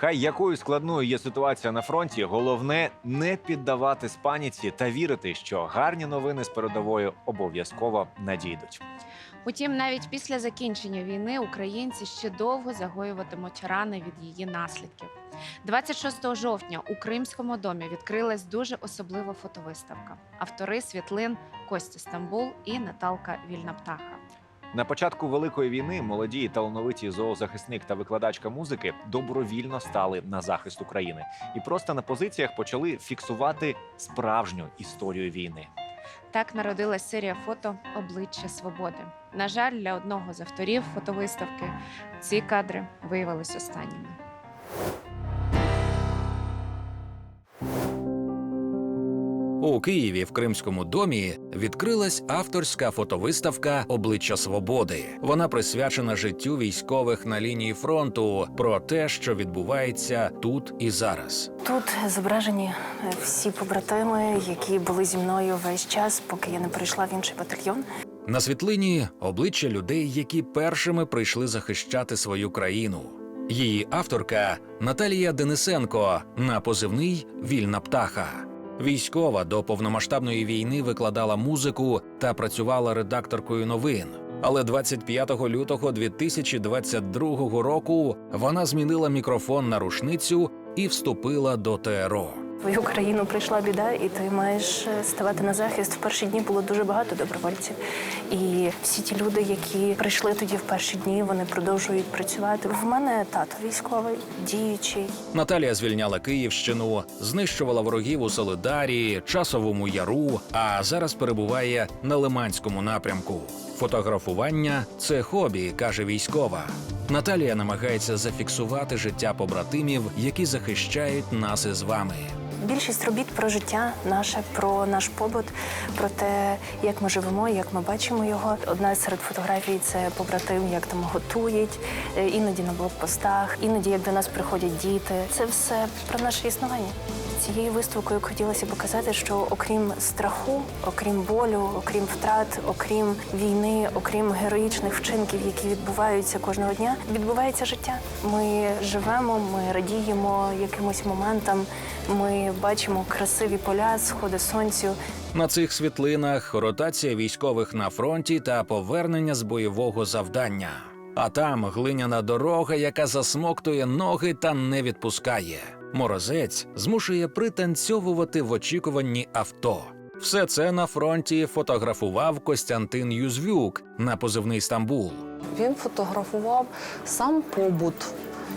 Хай якою складною є ситуація на фронті, головне не піддаватись паніці та вірити, що гарні новини з передової обов'язково надійдуть. Утім, навіть після закінчення війни українці ще довго загоюватимуть рани від її наслідків. 26 жовтня у Кримському домі відкрилась дуже особлива фотовиставка. Автори світлин Костя Стамбул і Наталка Вільна Птаха. На початку великої війни молоді талановиті зоозахисник та викладачка музики добровільно стали на захист України і просто на позиціях почали фіксувати справжню історію війни. Так народилась серія фото Обличчя Свободи. На жаль, для одного з авторів фотовиставки ці кадри виявилися останніми. У Києві в Кримському домі відкрилась авторська фотовиставка Обличчя Свободи. Вона присвячена життю військових на лінії фронту про те, що відбувається тут і зараз. Тут зображені е, всі побратими, які були зі мною весь час, поки я не перейшла в інший батальйон. На світлині обличчя людей, які першими прийшли захищати свою країну. Її авторка Наталія Денисенко на позивний Вільна птаха. Військова до повномасштабної війни викладала музику та працювала редакторкою новин. Але 25 лютого 2022 року вона змінила мікрофон на рушницю і вступила до ТРО. Твою країну прийшла біда, і ти маєш е, ставати на захист. В перші дні було дуже багато добровольців. І всі ті люди, які прийшли тоді в перші дні, вони продовжують працювати. В мене тато військовий, діючий. Наталія звільняла Київщину, знищувала ворогів у Солидарі, Часовому Яру, а зараз перебуває на Лиманському напрямку. Фотографування це хобі, каже військова. Наталія намагається зафіксувати життя побратимів, які захищають нас із вами. Більшість робіт про життя наше, про наш побут, про те, як ми живемо, як ми бачимо його. Одна серед фотографій це побратим, як там готують, е, іноді на блокпостах, іноді як до нас приходять діти. Це все про наше існування. Цією виставкою хотілося показати, що окрім страху, окрім болю, окрім втрат, окрім війни, окрім героїчних вчинків, які відбуваються кожного дня, відбувається життя. Ми живемо, ми радіємо якимось моментам. Ми бачимо красиві поля, сходи сонцю. На цих світлинах ротація військових на фронті та повернення з бойового завдання. А там глиняна дорога, яка засмоктує ноги та не відпускає. Морозець змушує пританцьовувати в очікуванні авто. Все це на фронті фотографував Костянтин Юзвюк на позивний Стамбул. Він фотографував сам побут.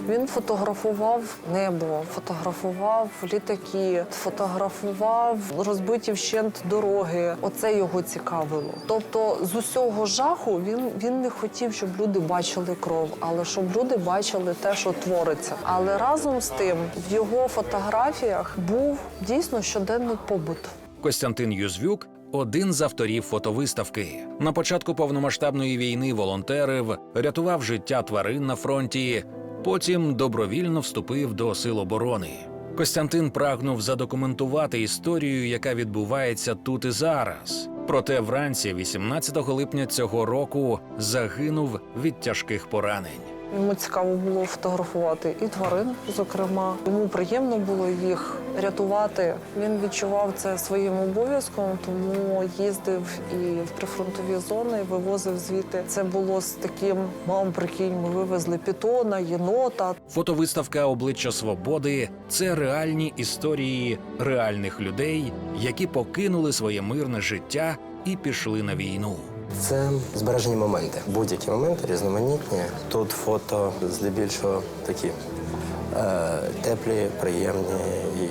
Він фотографував небо, фотографував літаки, фотографував розбиті вщент дороги. Оце його цікавило. Тобто, з усього жаху він, він не хотів, щоб люди бачили кров, але щоб люди бачили те, що твориться. Але разом з тим в його фотографіях був дійсно щоденний побут. Костянтин Юзвюк один з авторів фотовиставки. На початку повномасштабної війни волонтерив, рятував життя тварин на фронті. Потім добровільно вступив до сил оборони. Костянтин прагнув задокументувати історію, яка відбувається тут і зараз. Проте вранці, 18 липня цього року, загинув від тяжких поранень. Йому цікаво було фотографувати і тварин, зокрема. Йому приємно було їх рятувати. Він відчував це своїм обов'язком, тому їздив і в прифронтові зони, вивозив звідти. Це було з таким мам, прикинь, ми вивезли пітона, єнота. Фотовиставка Обличчя свободи це реальні історії реальних людей, які покинули своє мирне життя і пішли на війну. Це збережені моменти. Будь-які моменти різноманітні. Тут фото здебільшого такі е, теплі, приємні. І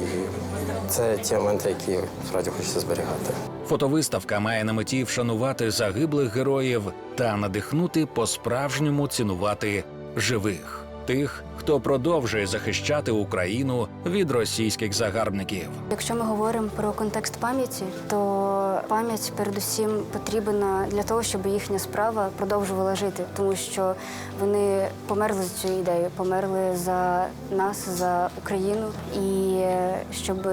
це ті моменти, які справді хочеться зберігати. Фотовиставка має на меті вшанувати загиблих героїв та надихнути по-справжньому цінувати живих тих, хто продовжує захищати Україну від російських загарбників. Якщо ми говоримо про контекст пам'яті, то пам'ять передусім потрібна для того, щоб їхня справа продовжувала жити, тому що вони померли за цю ідею, померли за нас, за Україну. І е, щоб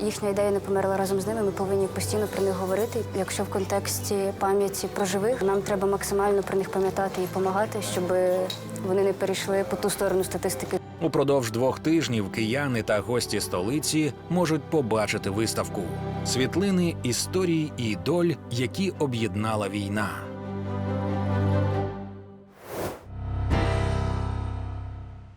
їхня ідея не померла разом з ними, ми повинні постійно про них говорити. Якщо в контексті пам'яті про живих, нам треба максимально про них пам'ятати і допомагати, щоб вони не перейшли по ту сторону статистики. Упродовж двох тижнів кияни та гості столиці можуть побачити виставку світлини історій і доль, які об'єднала війна.